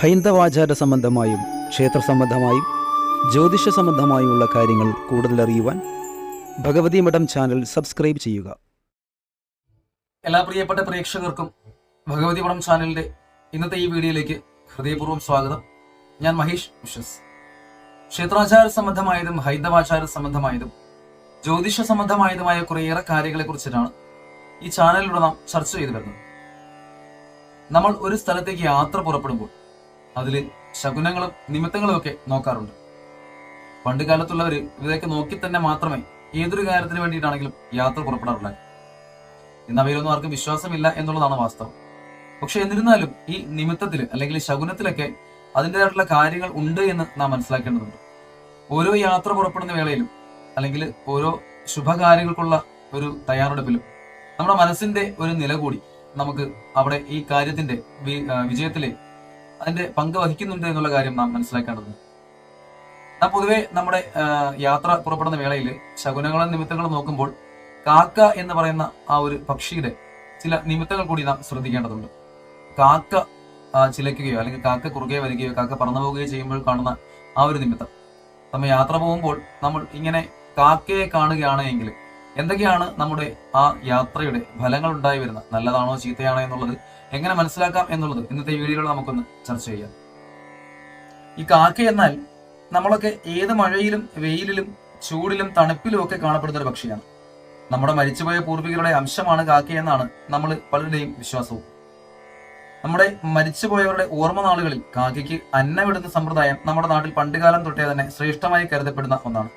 ഹൈന്ദവാചാര സംബന്ധമായും ക്ഷേത്ര സംബന്ധമായും ജ്യോതിഷ സംബന്ധമായുമുള്ള കാര്യങ്ങൾ കൂടുതൽ അറിയുവാൻ ഭഗവതി മഠം ചാനൽ സബ്സ്ക്രൈബ് ചെയ്യുക. എല്ലാ പ്രിയപ്പെട്ട പ്രേക്ഷകർക്കും ഭഗവതി മഠം ചാനലിന്റെ ഇന്നത്തെ ഈ വീഡിയോയിലേക്ക് ഹൃദയപൂർവം സ്വാഗതം. ഞാൻ മഹേഷ് വിശ്വസ് ക്ഷേത്രാചാര സംബന്ധമായതും ഹൈന്ദവാചാര സംബന്ധമായതും ജ്യോതിഷ സംബന്ധമായതുമായ കുറേയേറെ കാര്യങ്ങളെ കുറിച്ചിട്ടാണ് ഈ ചാനലിലൂടെ നാം ചർച്ച ചെയ്തു വരുന്നത്. നമ്മൾ ഒരു സ്ഥലത്തേക്ക് യാത്ര പുറപ്പെടുമ്പോൾ അതിൽ ശകുനങ്ങളും നിമിത്തങ്ങളും ഒക്കെ നോക്കാറുണ്ട്. പണ്ട് കാലത്തുള്ളവർ ഇതൊക്കെ നോക്കി തന്നെ മാത്രമേ ഏതൊരു കാര്യത്തിന് വേണ്ടിയിട്ടാണെങ്കിലും യാത്ര പുറപ്പെടാറുള്ളത് ഇന്ന് അവയിലൊന്നും ആർക്കും വിശ്വാസമില്ല എന്നുള്ളതാണ് വാസ്തവം. പക്ഷെ എന്നിരുന്നാലും ഈ നിമിത്തത്തിൽ അല്ലെങ്കിൽ ശകുനത്തിലൊക്കെ അതിന്റെതായിട്ടുള്ള കാര്യങ്ങൾ ഉണ്ട് എന്ന് നാം മനസ്സിലാക്കേണ്ടതുണ്ട്. ഓരോ യാത്ര പുറപ്പെടുന്ന വേളയിലും അല്ലെങ്കിൽ ഓരോ ശുഭകാര്യങ്ങൾക്കുള്ള ഒരു തയ്യാറെടുപ്പിലും നമ്മുടെ മനസ്സിന്റെ ഒരു നില കൂടി നമുക്ക് അവിടെ ഈ കാര്യത്തിന്റെ വിജയത്തിലെ അതിന്റെ പങ്ക് വഹിക്കുന്നുണ്ട് എന്നുള്ള കാര്യം നാം മനസ്സിലാക്കേണ്ടതുണ്ട്. നാം പൊതുവെ നമ്മുടെ യാത്ര പുറപ്പെടുന്ന വേളയിൽ ശകുനങ്ങളും നിമിത്തങ്ങളും നോക്കുമ്പോൾ കാക്ക എന്ന് പറയുന്ന ആ ഒരു പക്ഷിയുടെ ചില നിമിത്തങ്ങൾ കൂടി നാം ശ്രദ്ധിക്കേണ്ടതുണ്ട്. കാക്ക ചിലയ്ക്കുകയോ അല്ലെങ്കിൽ കാക്ക കുറുകെ വരികയോ കാക്ക പറന്നു പോവുകയോ ചെയ്യുമ്പോൾ കാണുന്ന ആ ഒരു നിമിത്തം. നമ്മൾ യാത്ര പോകുമ്പോൾ നമ്മൾ ഇങ്ങനെ കാക്കയെ കാണുകയാണ് എങ്കിൽ എന്തൊക്കെയാണ് നമ്മുടെ ആ യാത്രയുടെ ഫലങ്ങൾ ഉണ്ടായി വരുന്ന? നല്ലതാണോ ചീത്തയാണോ എന്നുള്ളത് എങ്ങനെ മനസ്സിലാക്കാം എന്നുള്ളത് ഇന്നത്തെ വീഡിയോയിൽ നമുക്കൊന്ന് ചർച്ച ചെയ്യാം. ഈ കാക്ക എന്നാൽ നമ്മളൊക്കെ ഏത് മഴയിലും വെയിലിലും ചൂടിലും തണുപ്പിലും ഒക്കെ കാണപ്പെടുന്ന ഒരു പക്ഷിയാണ്. നമ്മുടെ മരിച്ചുപോയ പൂർവികരുടെ അംശമാണ് കാക്ക എന്നാണ് നമ്മൾ പലരുടെയും വിശ്വാസവും. നമ്മുടെ മരിച്ചുപോയവരുടെ ഓർമ്മ നാളുകളിൽ കാക്കയ്ക്ക് അന്നമിടുന്ന സമ്പ്രദായം നമ്മുടെ നാട്ടിൽ പണ്ടുകാലം തൊട്ടേ തന്നെ ശ്രേഷ്ഠമായി കരുതപ്പെടുന്ന ഒന്നാണ്.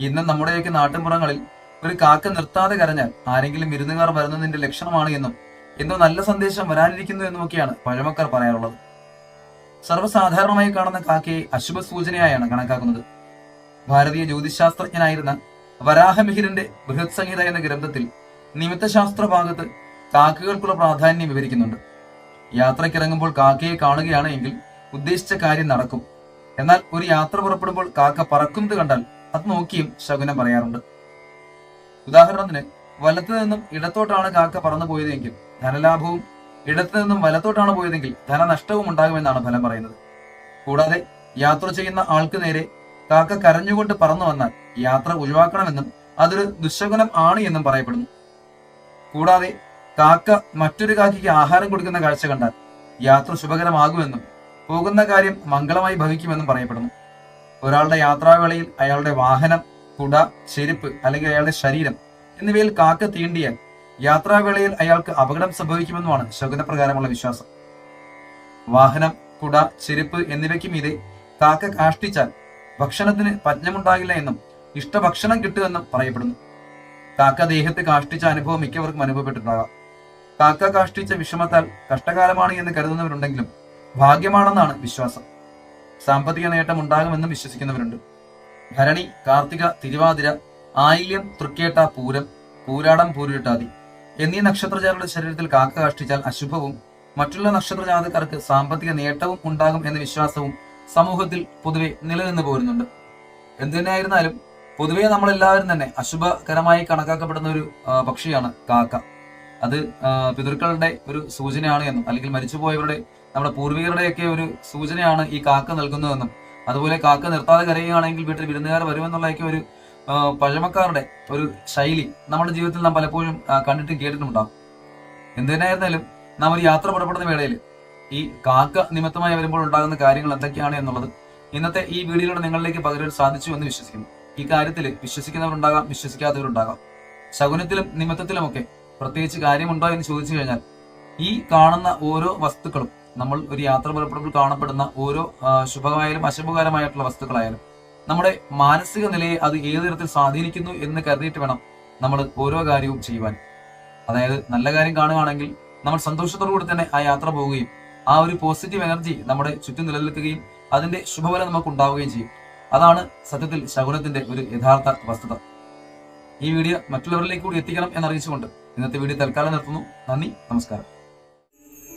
ഇന്ന് നമ്മുടെയൊക്കെ നാട്ടിൻപുറങ്ങളിൽ ഒരു കാക്ക നിർത്താതെ കരഞ്ഞാൽ ആരെങ്കിലും വിരുന്നുകാർ വരുന്നതിന്റെ ലക്ഷണമാണ് എന്നും എന്തോ നല്ല സന്ദേശം വരാനിരിക്കുന്നു എന്നുമൊക്കെയാണ് പഴമക്കാർ പറയാറുള്ളത്. സർവസാധാരണമായി കാണുന്ന കാക്കയെ അശുഭ സൂചനയായാണ് കണക്കാക്കുന്നത്. ഭാരതീയ ജ്യോതിശാസ്ത്രജ്ഞനായിരുന്ന വരാഹമിഹിരന്റെ ബൃഹത് സംഹിത എന്ന ഗ്രന്ഥത്തിൽ നിമിത്തശാസ്ത്ര ഭാഗത്ത് കാക്കകൾക്കുള്ള പ്രാധാന്യം വിവരിക്കുന്നുണ്ട്. യാത്രയ്ക്കിറങ്ങുമ്പോൾ കാക്കയെ കാണുകയാണ് എങ്കിൽ ഉദ്ദേശിച്ച കാര്യം നടക്കും. എന്നാൽ ഒരു യാത്ര പുറപ്പെടുമ്പോൾ കാക്ക പറക്കുന്നത് കണ്ടാൽ അത് നോക്കിയും ശകുനം പറയാറുണ്ട്. ഉദാഹരണത്തിന് വലത്തു നിന്നും ഇടത്തോട്ടാണ് കാക്ക പറന്നു പോയതെങ്കിൽ ധനലാഭവും ഇടത്തു നിന്നും വലത്തോട്ടാണ് പോയതെങ്കിൽ ധനനഷ്ടവും ഉണ്ടാകുമെന്നാണ് ഫലം പറയുന്നത്. കൂടാതെ യാത്ര ചെയ്യുന്ന ആൾക്ക് നേരെ കാക്ക കരഞ്ഞുകൊണ്ട് പറന്നു വന്നാൽ യാത്ര ഒഴിവാക്കണമെന്നും അതൊരു ദുശകുനം ആണ് എന്നും പറയപ്പെടുന്നു. കൂടാതെ കാക്ക മറ്റൊരു കാക്കയ്ക്ക് ആഹാരം കൊടുക്കുന്ന കാഴ്ച കണ്ടാൽ യാത്ര ശുഭകരമാകുമെന്നും പോകുന്ന കാര്യം മംഗളമായി ഭവിക്കുമെന്നും പറയപ്പെടുന്നു. ഒരാളുടെ യാത്രാവേളയിൽ അയാളുടെ വാഹനം കുട ചെരുപ്പ് അല്ലെങ്കിൽ അയാളുടെ ശരീരം എന്നിവയിൽ കാക്ക തീണ്ടിയാൽ യാത്രാവേളയിൽ അയാൾക്ക് അപകടം സംഭവിക്കുമെന്നുമാണ് ശകുനപ്രകാരമുള്ള വിശ്വാസം. വാഹനം കുട ചെരുപ്പ് എന്നിവയ്ക്ക് മീതെ കാക്ക കാഷ്ടിച്ചാൽ ഭക്ഷണത്തിന് പജ്ഞമുണ്ടാകില്ല എന്നും ഇഷ്ടഭക്ഷണം കിട്ടുമെന്നും പറയപ്പെടുന്നു. കാക്ക ദേഹത്ത് കാഷ്ടിച്ച അനുഭവം മിക്കവർക്കും അനുഭവപ്പെട്ടിട്ടുണ്ടാകാം. കാക്ക കാഷ്ടിച്ച വിഷമത്താൽ കഷ്ടകാലമാണ് എന്ന് കരുതുന്നവരുണ്ടെങ്കിലും ഭാഗ്യമാണെന്നാണ് വിശ്വാസം. സാമ്പത്തിക നേട്ടം ഉണ്ടാകുമെന്നും വിശ്വസിക്കുന്നവരുണ്ട്. ഭരണി കാർത്തിക തിരുവാതിര ആയില്യം തൃക്കേട്ട പൂരം പൂരാടം പൂരുരുട്ടാതി എന്നീ നക്ഷത്രജാതരുടെ ശരീരത്തിൽ കാക്ക കാഷ്ടിച്ചാൽ അശുഭവും മറ്റുള്ള നക്ഷത്രജാതക്കാർക്ക് സാമ്പത്തിക നേട്ടവും ഉണ്ടാകും എന്ന വിശ്വാസവും സമൂഹത്തിൽ പൊതുവെ നിലനിന്ന് പോരുന്നുണ്ട്. എന്തുതന്നെയായിരുന്നാലും പൊതുവെ നമ്മളെല്ലാവരും തന്നെ അശുഭകരമായി കണക്കാക്കപ്പെടുന്ന ഒരു പക്ഷിയാണ് കാക്ക. അത് പിതൃക്കളുടെ ഒരു സൂചനയാണ് എന്നും അല്ലെങ്കിൽ മരിച്ചുപോയവരുടെ നമ്മുടെ പൂർവികരുടെയൊക്കെ ഒരു സൂചനയാണ് ഈ കാക്ക നൽകുന്നതെന്നും അതുപോലെ കാക്ക നിർത്താതെ കരയുകയാണെങ്കിൽ വീട്ടിൽ വിരുന്നുകാർ വരുമെന്നുള്ളതൊക്കെ ഒരു പഴമക്കാരുടെ ഒരു ശൈലി നമ്മുടെ ജീവിതത്തിൽ നാം പലപ്പോഴും കണ്ടിട്ടും കേട്ടിട്ടുമുണ്ടാകും എന്തിനായിരുന്നാലും നാം ഒരു യാത്ര പുറപ്പെടുന്ന വേളയിൽ ഈ കാക്ക നിമിത്തമായി വരുമ്പോൾ ഉണ്ടാകുന്ന കാര്യങ്ങൾ എന്തൊക്കെയാണ് എന്നുള്ളത് ഇന്നത്തെ ഈ വീഡിയോയിലൂടെ നിങ്ങളിലേക്ക് പകരാൻ സാധിച്ചു എന്ന് വിശ്വസിക്കുന്നു. ഈ കാര്യത്തിൽ വിശ്വസിക്കുന്നവരുണ്ടാകാം വിശ്വസിക്കാത്തവരുണ്ടാകാം. ശകുനത്തിലും നിമിത്തത്തിലുമൊക്കെ പ്രത്യേകിച്ച് കാര്യമുണ്ടോ എന്ന് ചോദിച്ചു കഴിഞ്ഞാൽ ഈ കാണുന്ന ഓരോ വസ്തുക്കളും നമ്മൾ ഒരു യാത്ര പുറപ്പെടുമ്പോൾ കാണപ്പെടുന്ന ഓരോ ശുഭകമായാലും അശുഭകരമായിട്ടുള്ള വസ്തുക്കളായാലും നമ്മുടെ മാനസിക നിലയെ അത് ഏത് തരത്തിൽ സ്വാധീനിക്കുന്നു എന്ന് കരുതിയിട്ട് വേണം നമ്മൾ ഓരോ കാര്യവും ചെയ്യുവാൻ. അതായത് നല്ല കാര്യം കാണുകയാണെങ്കിൽ നമ്മൾ സന്തോഷത്തോടു കൂടി തന്നെ ആ യാത്ര പോവുകയും ആ ഒരു പോസിറ്റീവ് എനർജി നമ്മുടെ ചുറ്റും നിലനിൽക്കുകയും അതിന്റെ ശുഭഫലം നമുക്ക് ഉണ്ടാവുകയും ചെയ്യും. അതാണ് സത്യത്തിൽ ശകുനത്തിന്റെ ഒരു യഥാർത്ഥ വസ്തുത. ഈ വീഡിയോ മറ്റുള്ളവരിലേക്ക് കൂടി എത്തിക്കണം എന്നറിയിച്ചുകൊണ്ട് ഇന്നത്തെ വീഡിയോ തൽക്കാലം നിർത്തുന്നു. നന്ദി നമസ്കാരം.